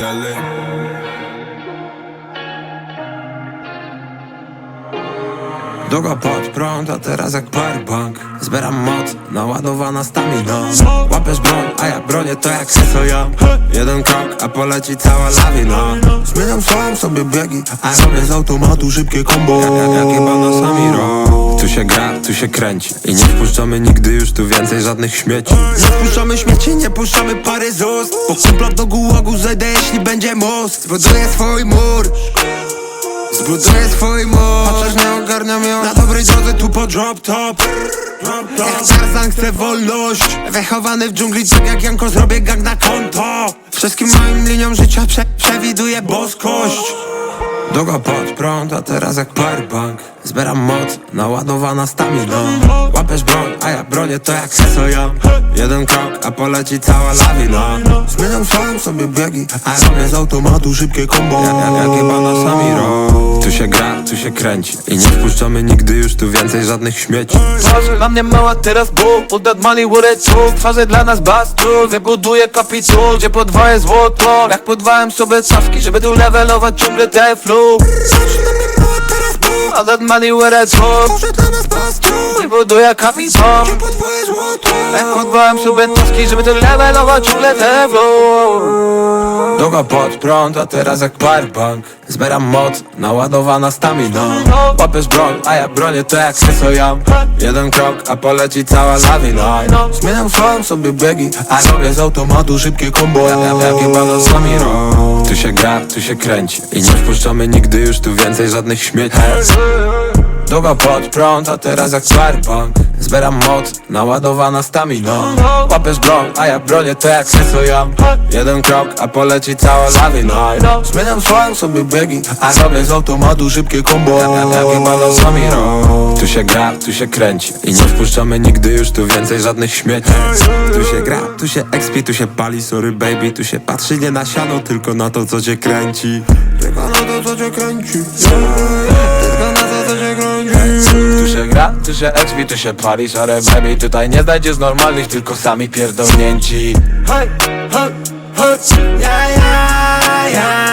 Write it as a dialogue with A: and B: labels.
A: Dele. Długo pod prąd, a teraz jak powerbank. Zbieram moc, naładowana stamina. Łapiesz broń, a ja bronię to jak seso ja? Jeden krok, a poleci cała lawina. Zmieniam sam sobie biegi, a robię z automatu szybkie combo się gra, tu się kręci. I nie wpuszczamy nigdy już tu więcej żadnych śmieci. Nie wpuszczamy śmieci, nie puszczamy pary z ust. Po kumpla do gułagu zejdę, jeśli będzie most. Zbuduję swój mur. Zbuduję swój most Chociaż nie ogarniam ją. Na dobrej drodze tu po drop top. Jak Tarzan chcę wolność. Wychowany w dżungli tak jak Janko zrobię gang na konto. Wszystkim moim liniom życia prze przewiduję boskość Długo pod prąd, a teraz jak powerbank. Zbieram moc, naładowana stamina. Łapiesz broń, a ja bronię to jak seso ja. Jeden krok, a poleci cała lawina. Zmieniam sam sobie biegi, a robię z automatu szybkie combo Jak, jak, jak jebana Samiro Tu się gra, tu się kręci. I nie wpuszczamy nigdy już tu więcej żadnych śmieci.
B: Twarze dla mnie mała teraz Bóg Put that money where it took Twarze dla nas bastur Wybuduję kapituł Gdzie podwoję złoto. Jak podwałem sobie cawki Żeby tu levelować ciągle te flow Put that money where it took
A: Może dla nas pastu
B: Wybuduję kapituł
A: Podwoję złoto.
B: Jak podwałem sobie cawki Żeby tu levelować ciągle te flow
A: Długo pod prąd, a teraz jak powerbank. Zbieram moc, naładowana stamina Łapiesz broń, a ja bronię to jak seso jam Jeden krok, a poleci cała lawina Zmieniam sam sobie biegi, a robię z automatu szybkie combo Jak, jak jebana Samiro Tu się gra, tu się kręci. I nie wpuszczamy nigdy już tu więcej żadnych śmieci Długo pod prąd, a teraz jak powerbank Zbieram moc, naładowana stamina Łapiesz broń, a ja bronię to jak seso jam Jeden krok, a poleci cała lawina. Zmieniam swoją sobie biegi, a robię z automatu szybkie combo Jak, jebana Samiro Tu się gra, tu się kręci. I nie wpuszczamy nigdy już tu więcej żadnych śmieci. Tu się gra, tu się expi, tu się pali, sorry baby Tu się patrzy nie na siano, tylko na to co cię kręci. Tylko na to co cię kręci. Tylko na to cię kręci
B: Tu się gra, tu się expi, tu się pali Sorry baby, tutaj nie znajdziesz normalnych Tylko sami pierdolnięci.
A: Hej, hej, hej, ja, ja, ja